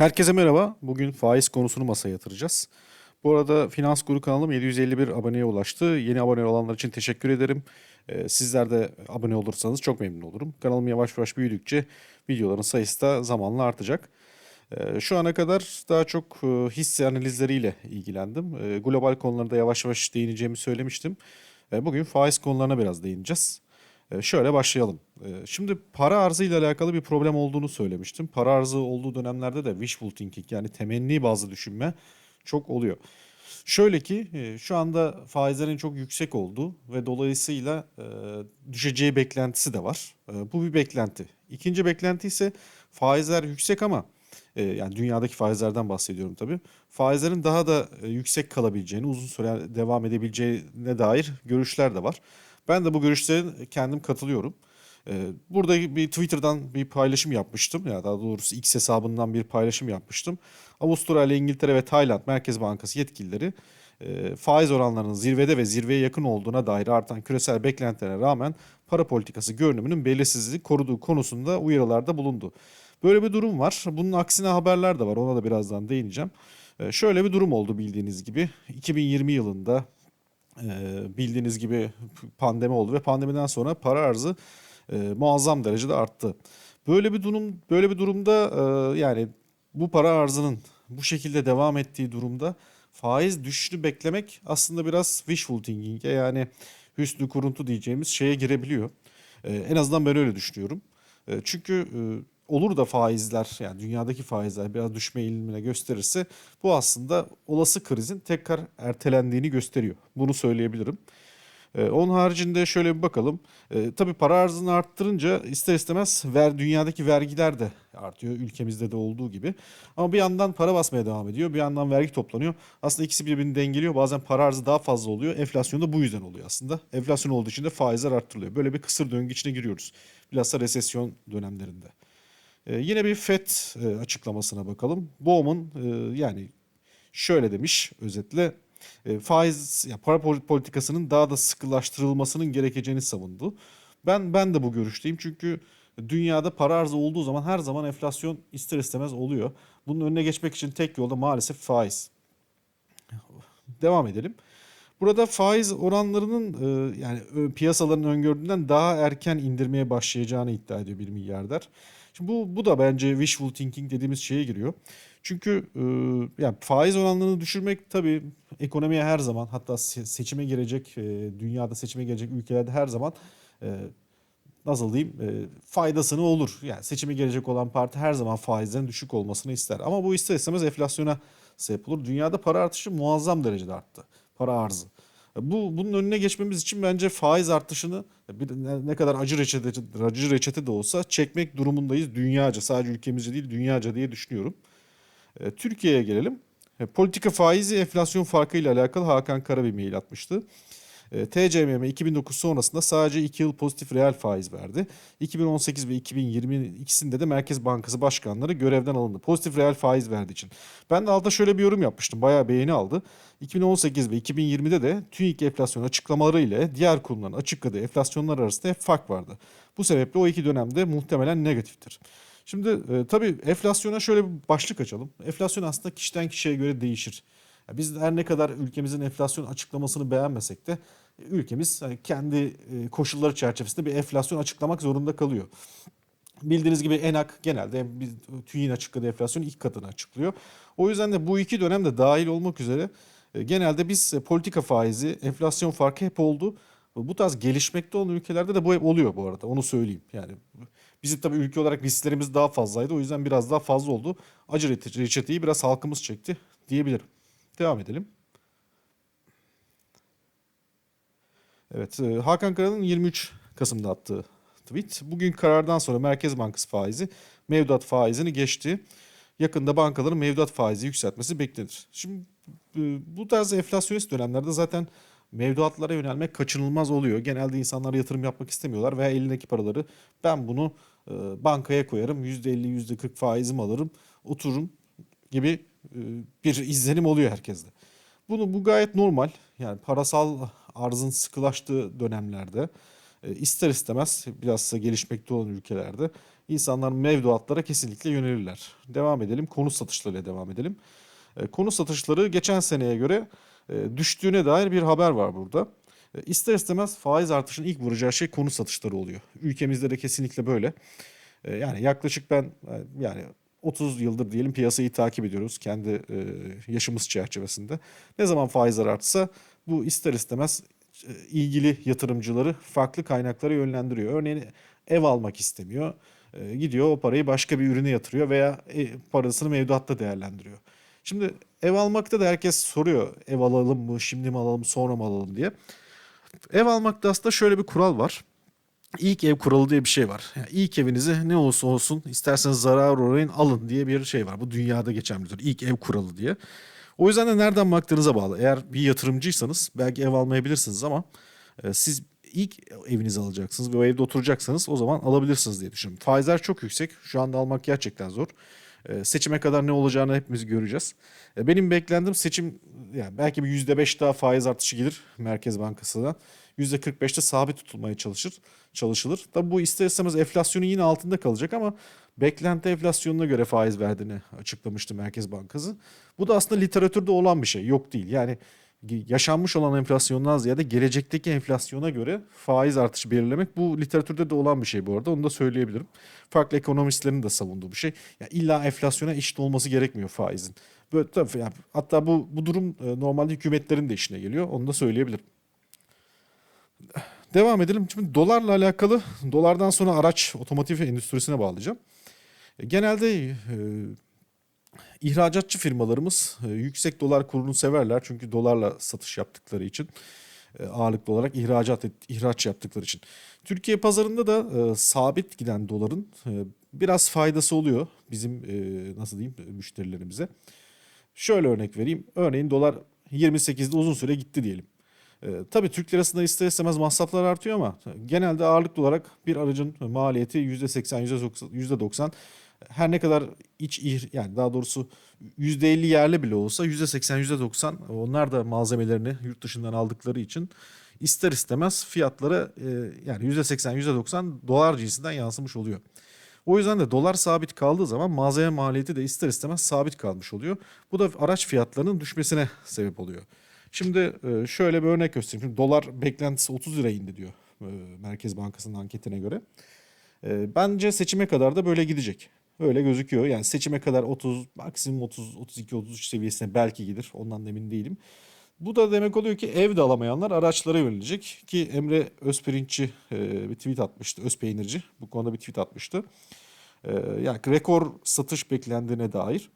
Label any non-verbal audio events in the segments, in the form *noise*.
Herkese merhaba. Bugün faiz konusunu masaya yatıracağız. Bu arada Finans Guru kanalım 751 aboneye ulaştı. Yeni abone olanlar için teşekkür ederim. Ee, sizler de abone olursanız çok memnun olurum. Kanalım yavaş yavaş büyüdükçe videoların sayısı da zamanla artacak. Ee, şu ana kadar daha çok e, hisse analizleriyle ilgilendim. Ee, global konularda yavaş yavaş değineceğimi söylemiştim. Bugün faiz konularına biraz değineceğiz. Ee, Şöyle başlayalım. Ee, Şimdi para arzı ile alakalı bir problem olduğunu söylemiştim. Para arzı olduğu dönemlerde de wishful thinking yani temenni bazlı düşünme çok oluyor. Şöyle ki e, şu anda faizlerin çok yüksek olduğu ve dolayısıyla e, düşeceği beklentisi de var. E, Bu bir beklenti. İkinci beklenti ise faizler yüksek ama yani dünyadaki faizlerden bahsediyorum tabii. Faizlerin daha da yüksek kalabileceğini, uzun süre devam edebileceğine dair görüşler de var. Ben de bu görüşlere kendim katılıyorum. Ee, Burada bir Twitter'dan bir paylaşım yapmıştım. Ya daha doğrusu X hesabından bir paylaşım yapmıştım. Avustralya, İngiltere ve Tayland Merkez Bankası yetkilileri e, faiz oranlarının zirvede ve zirveye yakın olduğuna dair artan küresel beklentilere rağmen para politikası görünümünün belirsizliği koruduğu konusunda uyarılarda bulundu. Böyle bir durum var. Bunun aksine haberler de var. Ona da birazdan değineceğim. Şöyle bir durum oldu bildiğiniz gibi. 2020 yılında ee, bildiğiniz gibi pandemi oldu ve pandemiden sonra para arzı e, muazzam derecede arttı. Böyle bir durum böyle bir durumda e, yani bu para arzının bu şekilde devam ettiği durumda faiz düşüşünü beklemek aslında biraz wishful thinking'e yani hüsnü kuruntu diyeceğimiz şeye girebiliyor. E, en azından ben öyle düşünüyorum. E, çünkü e, olur da faizler yani dünyadaki faizler biraz düşme eğilimine gösterirse bu aslında olası krizin tekrar ertelendiğini gösteriyor. Bunu söyleyebilirim. Ee, onun haricinde şöyle bir bakalım. Ee, tabii para arzını arttırınca ister istemez ver, dünyadaki vergiler de artıyor. Ülkemizde de olduğu gibi. Ama bir yandan para basmaya devam ediyor. Bir yandan vergi toplanıyor. Aslında ikisi birbirini dengeliyor. Bazen para arzı daha fazla oluyor. Enflasyon da bu yüzden oluyor aslında. Enflasyon olduğu için de faizler arttırılıyor. Böyle bir kısır döngü içine giriyoruz. Bilhassa resesyon dönemlerinde. Ee, yine bir FED e, açıklamasına bakalım. Bowman e, yani şöyle demiş özetle e, faiz ya para pol- politikasının daha da sıkılaştırılmasının gerekeceğini savundu. Ben ben de bu görüşteyim çünkü dünyada para arzı olduğu zaman her zaman enflasyon ister istemez oluyor. Bunun önüne geçmek için tek yolda maalesef faiz. Devam edelim. Burada faiz oranlarının e, yani piyasaların öngördüğünden daha erken indirmeye başlayacağını iddia ediyor bir milyarder. Şimdi bu bu da bence wishful thinking dediğimiz şeye giriyor. Çünkü e, yani faiz oranlarını düşürmek tabii ekonomiye her zaman hatta se- seçime girecek e, dünyada seçime girecek ülkelerde her zaman e, nasıl diyeyim faydasını olur. Yani seçime gelecek olan parti her zaman faizlerin düşük olmasını ister. Ama bu ister istemez enflasyona sebep olur. Dünyada para artışı muazzam derecede arttı. Para arzı. Bu bunun önüne geçmemiz için bence faiz artışını bir, ne, kadar acı reçete, acı reçete de olsa çekmek durumundayız dünyaca. Sadece ülkemizce değil dünyaca diye düşünüyorum. E, Türkiye'ye gelelim. E, politika faizi enflasyon farkı ile alakalı Hakan Kara bir mail atmıştı. E, TCMM 2009 sonrasında sadece 2 yıl pozitif reel faiz verdi. 2018 ve 2020 ikisinde de Merkez Bankası başkanları görevden alındı. Pozitif reel faiz verdiği için. Ben de altta şöyle bir yorum yapmıştım. Bayağı beğeni aldı. 2018 ve 2020'de de TÜİK enflasyon açıklamaları ile diğer kurumların açıkladığı enflasyonlar arasında hep fark vardı. Bu sebeple o iki dönemde muhtemelen negatiftir. Şimdi e, tabii enflasyona şöyle bir başlık açalım. Enflasyon aslında kişiden kişiye göre değişir. Biz her ne kadar ülkemizin enflasyon açıklamasını beğenmesek de e, ülkemiz hani kendi e, koşulları çerçevesinde bir enflasyon açıklamak zorunda kalıyor. Bildiğiniz gibi ENAK genelde biz TÜİK'in açıkladığı enflasyonun ilk katını açıklıyor. O yüzden de bu iki dönemde dahil olmak üzere e, genelde biz e, politika faizi, enflasyon farkı hep oldu. Bu tarz gelişmekte olan ülkelerde de bu hep oluyor bu arada. Onu söyleyeyim. Yani bizim tabii ülke olarak risklerimiz daha fazlaydı. O yüzden biraz daha fazla oldu. Acı reçete- reçeteyi biraz halkımız çekti diyebilirim. Devam edelim. Evet, e, Hakan Kara'nın 23 Kasım'da attığı tweet. Bugün karardan sonra Merkez Bankası faizi mevduat faizini geçti. Yakında bankaların mevduat faizi yükseltmesi beklenir. Şimdi e, bu tarz enflasyonist dönemlerde zaten mevduatlara yönelmek kaçınılmaz oluyor. Genelde insanlar yatırım yapmak istemiyorlar veya elindeki paraları ben bunu e, bankaya koyarım, %50, %40 faizim alırım, otururum gibi bir izlenim oluyor herkeste. Bunu bu gayet normal. Yani parasal arzın sıkılaştığı dönemlerde e, ister istemez biraz da gelişmekte olan ülkelerde insanlar mevduatlara kesinlikle yönelirler. Devam edelim. Konut satışlarıyla devam edelim. E, konut satışları geçen seneye göre e, düştüğüne dair bir haber var burada. İster istemez faiz artışının ilk vuracağı şey konut satışları oluyor. Ülkemizde de kesinlikle böyle. Yani yaklaşık ben yani 30 yıldır diyelim piyasayı takip ediyoruz kendi yaşımız çerçevesinde. Ne zaman faizler artsa bu ister istemez e, ilgili yatırımcıları farklı kaynaklara yönlendiriyor. Örneğin ev almak istemiyor. E, gidiyor o parayı başka bir ürüne yatırıyor veya e, parasını mevduatta değerlendiriyor. Şimdi ev almakta da herkes soruyor ev alalım mı, şimdi mi alalım, sonra mı alalım diye. Ev almakta aslında şöyle bir kural var. İlk ev kuralı diye bir şey var. Yani ilk evinizi ne olursa olsun isterseniz zarar uğrayın alın diye bir şey var. Bu dünyada tür. İlk ev kuralı diye. O yüzden de nereden baktığınıza bağlı. Eğer bir yatırımcıysanız belki ev almayabilirsiniz ama e, siz ilk evinizi alacaksınız ve o evde oturacaksanız o zaman alabilirsiniz diye düşünüyorum. Faizler çok yüksek. Şu anda almak gerçekten zor. E, seçime kadar ne olacağını hepimiz göreceğiz. E, benim beklendim seçim yani belki bir %5 daha faiz artışı gelir Merkez Bankası'dan. %45'te sabit tutulmaya çalışır, çalışılır. Tabi bu ister istemez enflasyonun yine altında kalacak ama beklenti enflasyonuna göre faiz verdiğini açıklamıştı Merkez Bankası. Bu da aslında literatürde olan bir şey, yok değil. Yani yaşanmış olan enflasyondan ziyade gelecekteki enflasyona göre faiz artışı belirlemek bu literatürde de olan bir şey bu arada onu da söyleyebilirim. Farklı ekonomistlerin de savunduğu bir şey. Yani illa enflasyona eşit olması gerekmiyor faizin. Böyle, tabii, yani, hatta bu, bu durum e, normalde hükümetlerin de işine geliyor onu da söyleyebilirim. Devam edelim. Şimdi dolarla alakalı dolardan sonra araç otomotiv endüstrisine bağlayacağım. E, genelde e, ihracatçı firmalarımız e, yüksek dolar kurunu severler. Çünkü dolarla satış yaptıkları için e, ağırlıklı olarak ihracat et, ihraç yaptıkları için. Türkiye pazarında da e, sabit giden doların e, biraz faydası oluyor bizim e, nasıl diyeyim müşterilerimize. Şöyle örnek vereyim. Örneğin dolar 28'de uzun süre gitti diyelim. E, tabii Türk lirasında ister istemez masraflar artıyor ama genelde ağırlıklı olarak bir aracın maliyeti %80, %90 her ne kadar iç yani daha doğrusu %50 yerli bile olsa %80, %90 onlar da malzemelerini yurt dışından aldıkları için ister istemez fiyatlara e, yani %80, %90 dolar cinsinden yansımış oluyor. O yüzden de dolar sabit kaldığı zaman malzeme maliyeti de ister istemez sabit kalmış oluyor. Bu da araç fiyatlarının düşmesine sebep oluyor. Şimdi e, şöyle bir örnek göstereyim. Şimdi dolar beklentisi 30 lira indi diyor e, Merkez Bankası'nın anketine göre. Bence seçime kadar da böyle gidecek. Öyle gözüküyor. Yani seçime kadar 30, maksimum 30, 32, 33 seviyesine belki gider. Ondan emin değilim. Bu da demek oluyor ki ev de alamayanlar araçlara yönelecek. Ki Emre Özpirinççi bir tweet atmıştı. Özpeynirci bu konuda bir tweet atmıştı. yani rekor satış beklendiğine dair.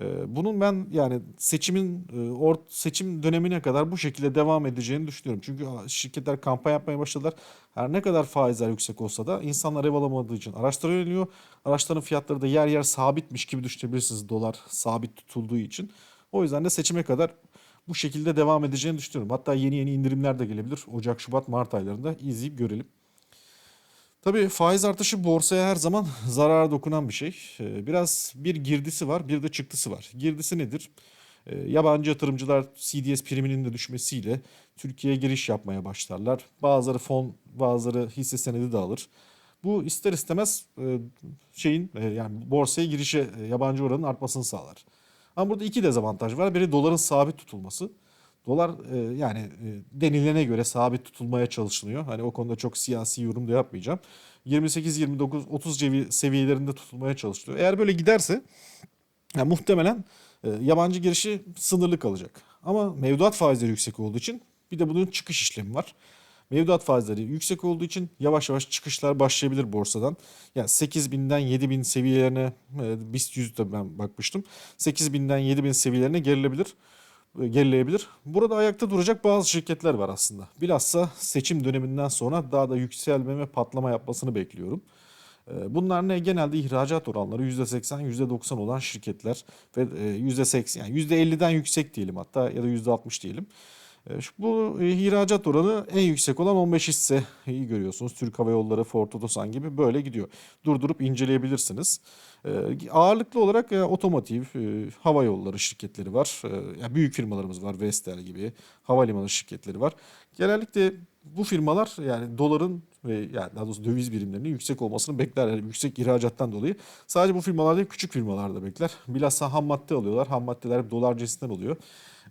Ee, bunun ben yani seçimin e, seçim dönemine kadar bu şekilde devam edeceğini düşünüyorum. Çünkü şirketler kampanya yapmaya başladılar. Her ne kadar faizler yüksek olsa da insanlar ev alamadığı için araçlara yöneliyor. Araçların fiyatları da yer yer sabitmiş gibi düşünebilirsiniz dolar sabit tutulduğu için. O yüzden de seçime kadar bu şekilde devam edeceğini düşünüyorum. Hatta yeni yeni indirimler de gelebilir. Ocak, Şubat, Mart aylarında izleyip görelim. Tabii faiz artışı borsaya her zaman *laughs* zarara dokunan bir şey. Ee, biraz bir girdisi var, bir de çıktısı var. Girdisi nedir? Ee, yabancı yatırımcılar CDS priminin de düşmesiyle Türkiye'ye giriş yapmaya başlarlar. Bazıları fon, bazıları hisse senedi de alır. Bu ister istemez e, şeyin e, yani borsaya girişe e, yabancı oranın artmasını sağlar. Ama burada iki dezavantaj var. Biri doların sabit tutulması. Dolar e, yani e, denilene göre sabit tutulmaya çalışılıyor. Hani o konuda çok siyasi yorum da yapmayacağım. 28, 29, 30 seviyelerinde tutulmaya çalışılıyor. Eğer böyle giderse yani muhtemelen e, yabancı girişi sınırlı kalacak. Ama mevduat faizleri yüksek olduğu için bir de bunun çıkış işlemi var. Mevduat faizleri yüksek olduğu için yavaş yavaş çıkışlar başlayabilir borsadan. Yani 8000'den 7000 seviyelerine e, BIST 100'de ben bakmıştım. 8000'den 7000 seviyelerine gerilebilir. E, gerileyebilir. Burada ayakta duracak bazı şirketler var aslında. Bilhassa seçim döneminden sonra daha da yükselme ve patlama yapmasını bekliyorum. E, bunlar ne? Genelde ihracat oranları %80, %90 olan şirketler ve %80 e, yani %50'den yüksek diyelim hatta ya da %60 diyelim. Bu ihracat oranı en yüksek olan 15 hisseyi görüyorsunuz. Türk Hava Yolları, Ford Otosan gibi böyle gidiyor. Durdurup inceleyebilirsiniz. E, ağırlıklı olarak e, otomotiv, e, hava yolları şirketleri var. E, yani büyük firmalarımız var, Vestel gibi, havalimanı şirketleri var. Genellikle bu firmalar yani doların ve yani daha doğrusu döviz birimlerinin yüksek olmasını beklerler. Yüksek ihracattan dolayı. Sadece bu firmalar değil küçük firmalar da bekler. Bilhassa ham madde alıyorlar. Ham maddeler dolar cinsinden oluyor.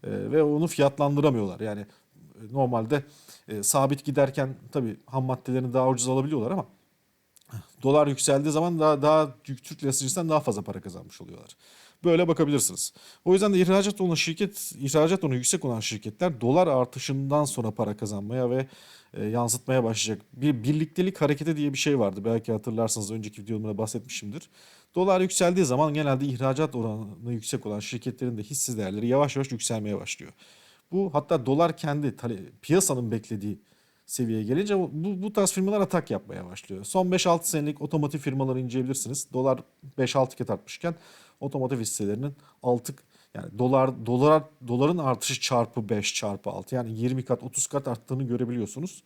Ee, ve onu fiyatlandıramıyorlar. Yani e, normalde e, sabit giderken tabii ham maddelerini daha ucuz alabiliyorlar ama dolar yükseldiği zaman daha daha Türk lirası cinsinden daha fazla para kazanmış oluyorlar. Böyle bakabilirsiniz. O yüzden de ihracat olan şirket, ihracat onu yüksek olan şirketler dolar artışından sonra para kazanmaya ve e, yansıtmaya başlayacak. Bir birliktelik hareketi diye bir şey vardı. Belki hatırlarsanız önceki videomda bahsetmişimdir. Dolar yükseldiği zaman genelde ihracat oranı yüksek olan şirketlerin de hisse değerleri yavaş yavaş yükselmeye başlıyor. Bu hatta dolar kendi piyasanın beklediği seviyeye gelince bu, bu tarz firmalar atak yapmaya başlıyor. Son 5-6 senelik otomotiv firmaları inceleyebilirsiniz. Dolar 5-6 kat artmışken otomotiv hisselerinin 6 yani dolar dolar doların artışı çarpı 5 çarpı 6 yani 20 kat 30 kat arttığını görebiliyorsunuz.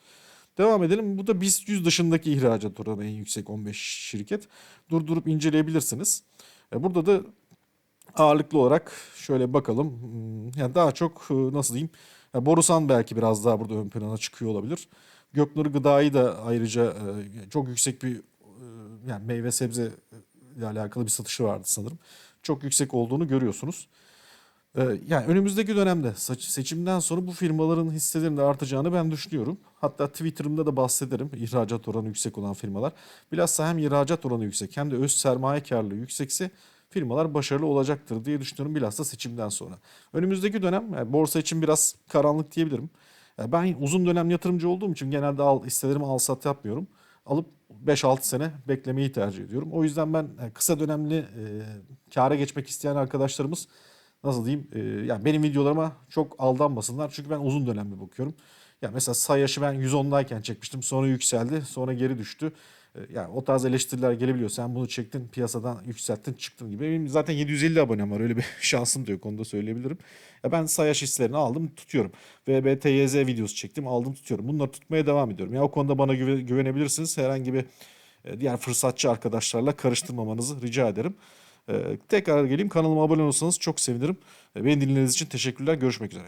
Devam edelim. Bu da BIST 100 dışındaki ihracat oranı en yüksek 15 şirket. Durdurup inceleyebilirsiniz. E, Burada da ağırlıklı olarak şöyle bakalım. Hmm, Yani daha çok e, nasıl diyeyim? Borusan belki biraz daha burada ön plana çıkıyor olabilir. Göknur Gıda'yı da ayrıca e, çok yüksek bir yani meyve sebze ile alakalı bir satışı vardı sanırım. Çok yüksek olduğunu görüyorsunuz. Ee, Yani önümüzdeki dönemde seçimden sonra bu firmaların hisselerinin de artacağını ben düşünüyorum. Hatta Twitter'ımda da bahsederim *laughs* ihracat oranı yüksek olan firmalar. Bilhassa hem ihracat oranı yüksek hem de öz sermaye karlılığı yüksekse firmalar başarılı olacaktır diye düşünüyorum bilhassa seçimden sonra. Önümüzdeki dönem yani borsa için biraz karanlık diyebilirim. Ya Ben uzun dönem yatırımcı olduğum için genelde al, hisselerimi al sat yapmıyorum. Alıp 5-6 sene beklemeyi tercih ediyorum. O yüzden ben e, kısa dönemli e, kâra geçmek isteyen arkadaşlarımız nasıl diyeyim e, yani benim videolarıma çok aldanmasınlar. Çünkü ben uzun dönemli bakıyorum. Ya mesela Sayaş'ı ben 110'dayken çekmiştim. Sonra yükseldi. Sonra geri düştü. E, Yani o tarz eleştiriler gelebiliyor. Sen bunu çektin piyasadan yükselttin çıktın gibi. Benim zaten 750 abonem var. Öyle bir *laughs* şansım da yok. Onu da söyleyebilirim. Ya ben Sayaş hisselerini aldım tutuyorum. VBTYZ videosu çektim aldım tutuyorum. Bunları tutmaya devam ediyorum. Ya o konuda bana güve- güvenebilirsiniz. Herhangi bir e, diğer fırsatçı arkadaşlarla karıştırmamanızı rica ederim. Ee, tekrar geleyim kanalıma abone olursanız çok sevinirim. Ee, Beni dinlediğiniz için teşekkürler. Görüşmek üzere.